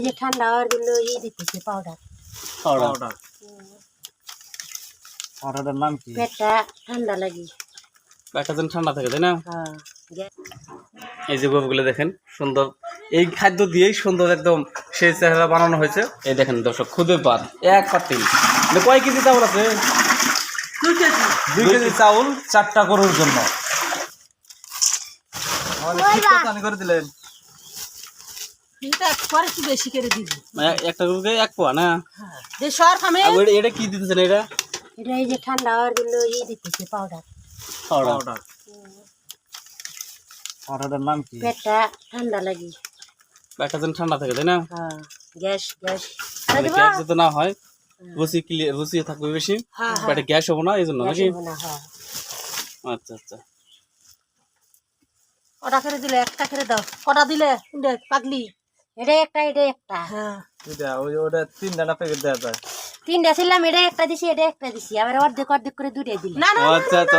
এই যে ঠান্ডা হওয়ার জন্য ই দিতেছে পাউডার পাউডার পাউডারটার নাম কি? পেটটা ঠান্ডা লাগি। একটা দিন ঠান্ডা থাকে তাই না? হ্যাঁ এই যে গরুগুলো দেখেন সুন্দর। এই খাদ্য দিয়েই সুন্দর একদম সেই চেহারা বানানো হয়েছে। এই দেখেন দর্শক খুদে পাত এক পাতি মানে কয় কেজি চাউল আছে? দুই কেজি। চাউল চারটা গরুর জন্য। করে দিলেন। বেশি করে দিবি। মানে একটা গরুকে এক পোয়া না? যে সর খামে। আর ওটা- এটা কি দিতেছেন এটা? এটা এই যে ঠান্ডা হওয়ার জন্য ই দিতেছে পাউডার পাউডার পাউডার নাম কি? পেটটা ঠান্ডা লাগি। একটা দিন ঠান্ডা থাকে তাই না? হ্যাঁ গ্যাস গ্যাস। মানে গ্যাস যাতে না হয় রুচি ক্লিয়ার রুচি থাকবে বেশি। হ্যাঁ পেটে গ্যাস হব না এই জন্য নাকি? হ্যাঁ। আচ্ছা আচ্ছা। কটা করে দিলে? একটা করে দাও। কটা দিলে? পাগলি। এটা একটা এটা একটা। হ্যাঁ। এটা ওটা তিন দানা প্যাকেট দেওয়া যায়। তিনটা ছিলাম এটা একটা দিছি এটা একটা দিছি। আবার অর্ধেক অর্ধেক করে দুটাই দিলাম। না না আচ্ছা আচ্ছা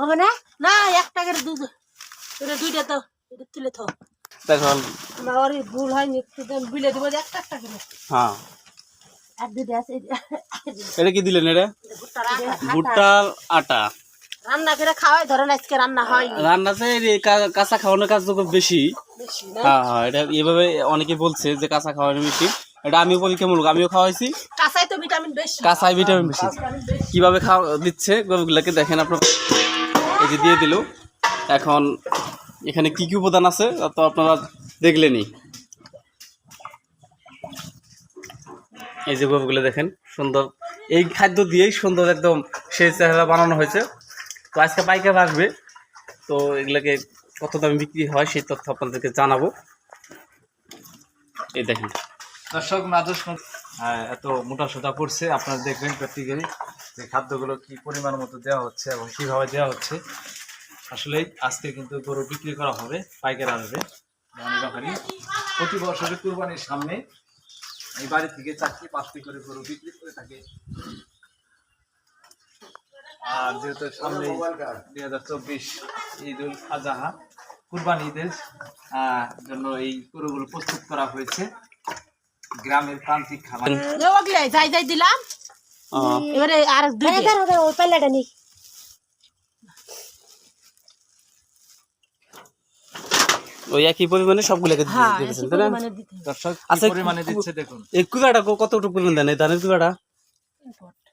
হবে না না একটা করে দুধ এটা দুইটা তো এটা তুলে থো। দেখো আমার ভুল হয়নি একটু বিলে দেবো একটা একটা করে। হ্যাঁ। আর দুটো আছে এটা কি দিলেন এটা? ভুট্টার আটা। ভুট্টার আটা রান্না করে খাওয়াই ধরেন আজকে রান্না হয়নি। রান্নাতে কাঁচা খাওয়ানোর কাজ বেশি। বেশি হ্যাঁ হ্যাঁ এটা এভাবে অনেকে বলছে যে কাঁচা খাওয়ানো বেশি। এটা আমিও পরীক্ষামূলক আমিও খাওয়াইছি। কাঁচাই তো ভিটামিন বেশি। কাঁচায় ভিটামিন বেশি। কীভাবে খাওয়া দিচ্ছে গরুগুলোকে দেখেন আপনার। এই যে দিয়ে দিল। এখন এখানে কি কি উপাদান আছে তো আপনারা দেখলেনই। এই যে গরুগুলো দেখেন সুন্দর। এই খাদ্য দিয়েই সুন্দর একদম সেই চেহারা বানানো হয়েছে। তো আজকে পাইকার আসবে। তো এগুলোকে কত দামে বিক্রি হয় সেই তথ্য আপনাদেরকে জানাব। এই দেখেন। দর্শক হ্যাঁ এত মোটা সোটা করছে আপনারা দেখবেন প্র্যাকটিক্যালি যে খাদ্যগুলো কি পরিমাণ মতো দেওয়া হচ্ছে এবং কীভাবে দেওয়া হচ্ছে। আসলে আজকে কিন্তু গরু বিক্রি করা হবে, পাইকার আসবে। প্রতি বছরের কুরবানির সামনে এই বাড়ি থেকে চারটি পাঁচটি করে গরু বিক্রি করে থাকে। আর যেহেতু সামনে দুই হাজার চব্বিশ ঈদ উল আজহা কুরবানি ঈদের জন্য এই গরুগুলো প্রস্তুত করা হয়েছে। গ্রামের প্রান্তিক খাবার যাই যাই দিলাম। এবারে আর দুই ওই পাল্লাটা নি ওই একই পরিমাণে সবগুলোকে দিয়ে হ্যাঁ দিয়েছেন তাই না। দর্শক আচ্ছা, পরিমাণে দিচ্ছে দেখুন। এই কুকাটা কতটুকু পরিমাণ দেন? এই ধানের কুকাটা?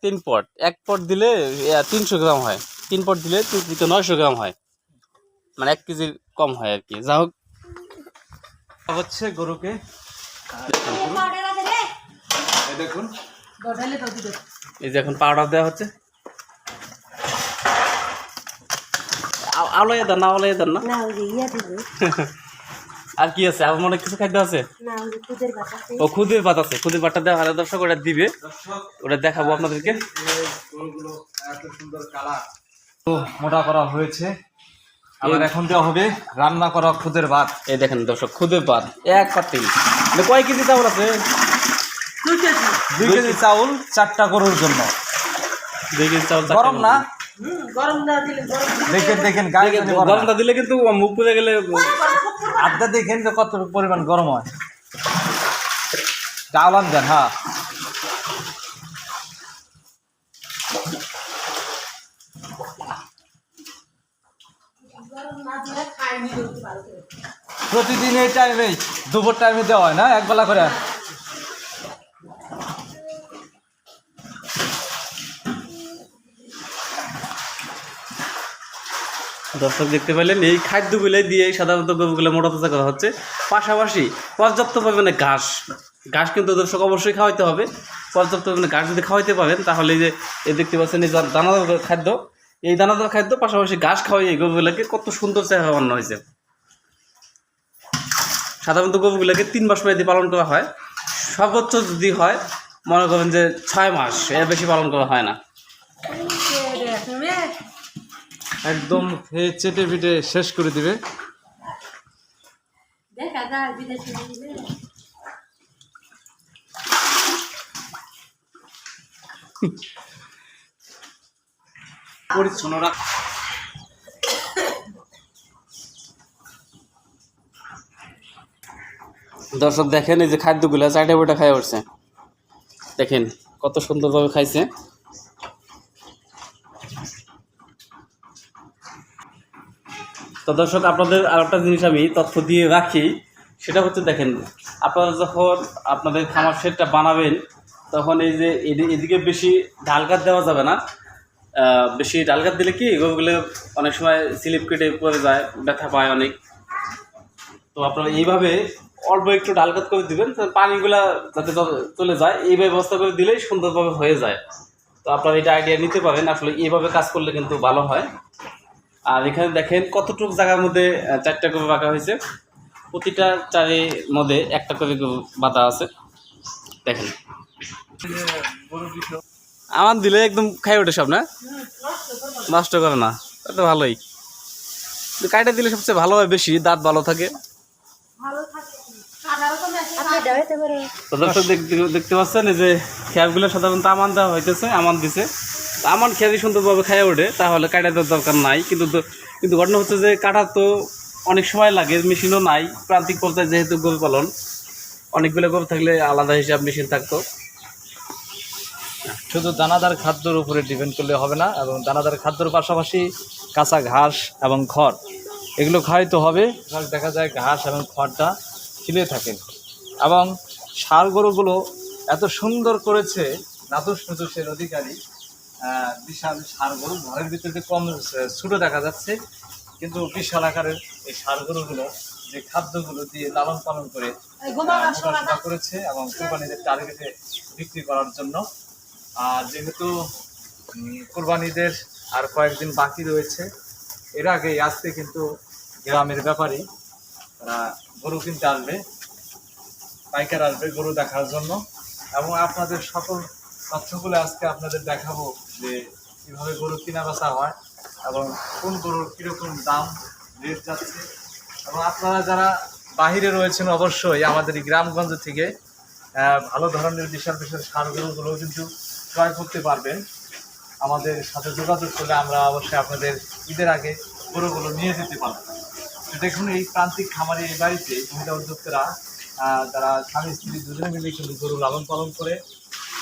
তিন পট। এক পট দিলে তিনশো গ্রাম হয়। তিন পট দিলে নয়শো গ্রাম হয়। মানে এক কেজির কম হয় আর কি। যা হোক। হচ্ছে গরুকে। এই দেখুন। যে এখন পাউডার দেওয়া হচ্ছে। আ- আওলাইয়ে দেন না আওলাইয়ে দেন না। ইয়া আর কি আছে? আর মনে কিছু খাদ্য আছে? ও খুদের পাত আছে। খুদের পাতটা দেওয়া হলে দর্শক ওটা দিবে। ওটা দেখাবো আপনাদেরকে। তো মোটা করা হয়েছে। আবার এখন দেওয়া হবে রান্না করা খুদের ভাত। এই দেখেন দর্শক খুদের ভাত। এক পাতি মানে কয় কেজি চাউল আছে? দুই কেজি। চাউল চারটা গরুর জন্য। দুই কেজি চাউল গরম না? হুম, গরম না দিলে গরম দিলে দেখেন দেখেন গায়ে যদি গরম। গরমটা দিলে কিন্তু মুখ পুড়ে গেলে আড্ডা দেখেন যে কত পরিমাণ গরম হয়। দেন হ্যাঁ। প্রতিদিন এই টাইমেই দুপুর টাইমে দেওয়া হয় না? একবেলা করে? দর্শক দেখতে পেলেন, এই খাদ্যগুলো দিয়ে সাধারণত গরুগুলো মোটা তাজা করা হচ্ছে। পাশাপাশি পর্যাপ্ত পরিমাণে ঘাস ঘাস কিন্তু দর্শক অবশ্যই খাওয়াইতে হবে। পর্যাপ্ত পরিমাণে ঘাস যদি খাওয়াইতে পারেন, তাহলে যে, এই দেখতে পাচ্ছেন এই দানাদার খাদ্য, এই দানাদার খাদ্য, পাশাপাশি ঘাস খাওয়াই এই গরুগুলোকে কত সুন্দর চেহারা বানানো হয়েছে। সাধারণত গরুগুলোকে তিন মাস মেয়াদি পালন করা হয়। সর্বোচ্চ যদি হয়, মনে করেন যে ছয় মাস, এর বেশি পালন করা হয় না। একদম চেটে পিটে শেষ করে দিবে। পরিচ্ছন্ন রাখ। দর্শক দেখেন এই যে খাদ্যগুলো চারটে বইটা খাই উঠছে। দেখেন কত সুন্দরভাবে খাইছে। তো দর্শক, আপনাদের আর একটা জিনিস আমি তথ্য দিয়ে রাখি, সেটা হচ্ছে দেখেন, আপনারা যখন আপনাদের খামার শেডটা বানাবেন, তখন এই যে এদি- এদিকে বেশি ঢাল কাঠ দেওয়া যাবে না। বেশি ডাল কাঠ দিলে কি, গরুগুলো অনেক সময় স্লিপ কেটে পড়ে যায়, ব্যথা পায় অনেক। তো আপনারা এইভাবে অল্প একটু ডাল কাত করে দিবেন পানিগুলা যাতে চলে যায়, এই ব্যবস্থা করে দিলেই সুন্দরভাবে হয়ে যায়। তো আপনারা এটা আইডিয়া নিতে পারেন, আসলে এইভাবে কাজ করলে কিন্তু ভালো হয়। আর এখানে দেখেন কতটুকু জায়গার মধ্যে চারটা করে রাখা হয়েছে। প্রতিটা চারের মধ্যে একটা করে বাতা আছে। দেখেন। আমার দিলে একদম খাই ওঠে সব, না? নষ্ট করে না। তা ভালোই। কাইটা দিলে সবচেয়ে ভালো হয় বেশি, দাঁত ভালো থাকে। দর্শক দেখতে পাচ্ছেন যে খেয়ারগুলো সাধারণত আমান দেওয়া হইতেছে, আমান দিছে। তো আমান খেয়ারি সুন্দরভাবে খাইয়ে ওঠে, তাহলে কাটা দেওয়ার দরকার নাই। কিন্তু কিন্তু ঘটনা হচ্ছে যে কাটা তো অনেক সময় লাগে, মেশিনও নাই, প্রান্তিক পর্যায়ে যেহেতু গরু পালন, অনেকগুলো গরু থাকলে আলাদা হিসাব মেশিন থাকতো। শুধু দানাদার খাদ্যর উপরে ডিপেন্ড করলে হবে না, এবং দানাদার খাদ্যর পাশাপাশি কাঁচা ঘাস এবং খড়, এগুলো খাওয়াইতে হবে। দেখা যায় ঘাস এবং খড়টা খিলে থাকে। এবং সার গরুগুলো এত সুন্দর করেছে নাতুস নুতুসের অধিকারী বিশাল সার গরু। ঘরের ভিতরে কম ছোটো দেখা যাচ্ছে কিন্তু বিশাল আকারের এই সার গরুগুলো যে খাদ্যগুলো দিয়ে লালন পালন করে করেছে এবং কোরবানিদের টার্গেটে বিক্রি করার জন্য। আর যেহেতু কোরবানিদের আর কয়েকদিন বাকি রয়েছে এর আগে আজকে কিন্তু গ্রামের ব্যাপারী তারা গরু কিনতে আসবে পাইকার আসবে গরু দেখার জন্য। এবং আপনাদের সকল তথ্যগুলো আজকে আপনাদের দেখাবো যে কীভাবে গরু কেনা বেচা হয় এবং কোন গরুর কীরকম দাম, রেট যাচ্ছে। এবং আপনারা যারা বাহিরে রয়েছেন অবশ্যই আমাদের এই গ্রামগঞ্জ থেকে ভালো ধরনের বিশাল বিশাল সার কিন্তু ক্রয় করতে পারবেন। আমাদের সাথে যোগাযোগ করলে আমরা অবশ্যই আপনাদের ঈদের আগে গরুগুলো নিয়ে যেতে পারব। দেখুন, এই প্রান্তিক খামারি এই বাড়িতে মহিলা উদ্যোক্তারা তারা স্বামী স্ত্রী দুজনে মিলে কিন্তু গরু লালন পালন করে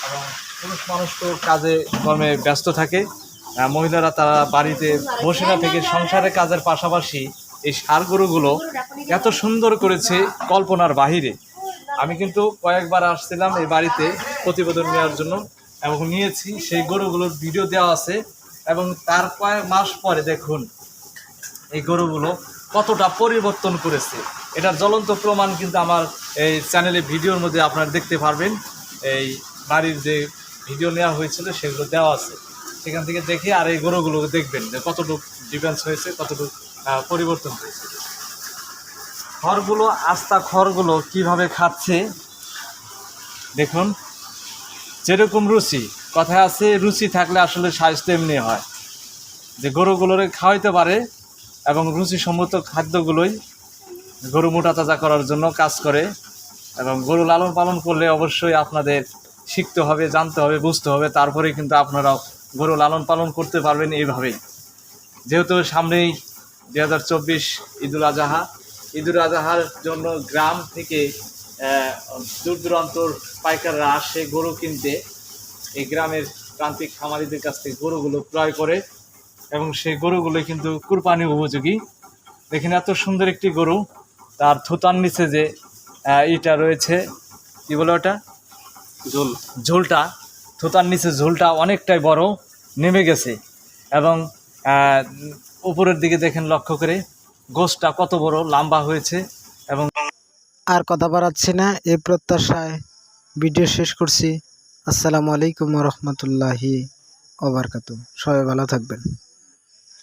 এবং পুরুষ মানুষ তো কাজে, কর্মে ব্যস্ত থাকে। মহিলারা তারা বাড়িতে বসে না থেকে সংসারের কাজের পাশাপাশি এই সার গরুগুলো এত সুন্দর করেছে কল্পনার বাহিরে। আমি কিন্তু কয়েকবার আসছিলাম এই বাড়িতে প্রতিবেদন নেওয়ার জন্য এবং নিয়েছি। সেই গরুগুলোর ভিডিও দেওয়া আছে এবং তার কয়েক মাস পরে দেখুন, এই গরুগুলো কতটা পরিবর্তন করেছে। এটার জ্বলন্ত প্রমাণ কিন্তু আমার এই চ্যানেলে ভিডিওর মধ্যে আপনারা দেখতে পারবেন। এই বাড়ির যে ভিডিও নেওয়া হয়েছিল, সেগুলো দেওয়া আছে। সেখান থেকে দেখে আর এই গরুগুলো দেখবেন যে কতটুকু ডিফেন্স হয়েছে, কতটুকু পরিবর্তন হয়েছে। খড়গুলো, আস্তা খড়গুলো কীভাবে খাচ্ছে, দেখুন। যেরকম রুচি কথায় আছে, রুচি থাকলে আসলে স্বাস্থ্য এমনি হয়। যে গরুগুলোরে খাওয়াইতে পারে এবং রুচিসম্মত খাদ্যগুলোই গরু মোটা তাজা করার জন্য কাজ করে এবং গরু লালন পালন করলে অবশ্যই আপনাদের শিখতে হবে, জানতে হবে, বুঝতে হবে, তারপরে কিন্তু আপনারাও গরু লালন পালন করতে পারবেন এইভাবেই। যেহেতু সামনেই দু হাজার চব্বিশ ঈদুল আজহা, ঈদুল আজহার জন্য গ্রাম থেকে দূর দূরান্তর পাইকাররা আসে গরু কিনতে। এই গ্রামের প্রান্তিক খামারিদের কাছ থেকে গরুগুলো ক্রয় করে এবং সেই গরুগুলো কিন্তু কুরবানি উপযোগী। দেখেন এত সুন্দর একটি গরু, তার থুতার নিচে যে ইটা রয়েছে, কী বলে ওটা? ঝোল। ঝোলটা থুতার নিচে ঝোলটা অনেকটাই বড় নেমে গেছে। এবং আহ, উপরের দিকে দেখেন লক্ষ্য করে গোসটা কত বড় লম্বা হয়েছে এবং আর কথা বাড়াচ্ছি না এই প্রত্যাশায় ভিডিও শেষ করছি। আসসালামু আলাইকুম রহমতুল্লাহি ওবরকাতু সবাই ভালো থাকবেন।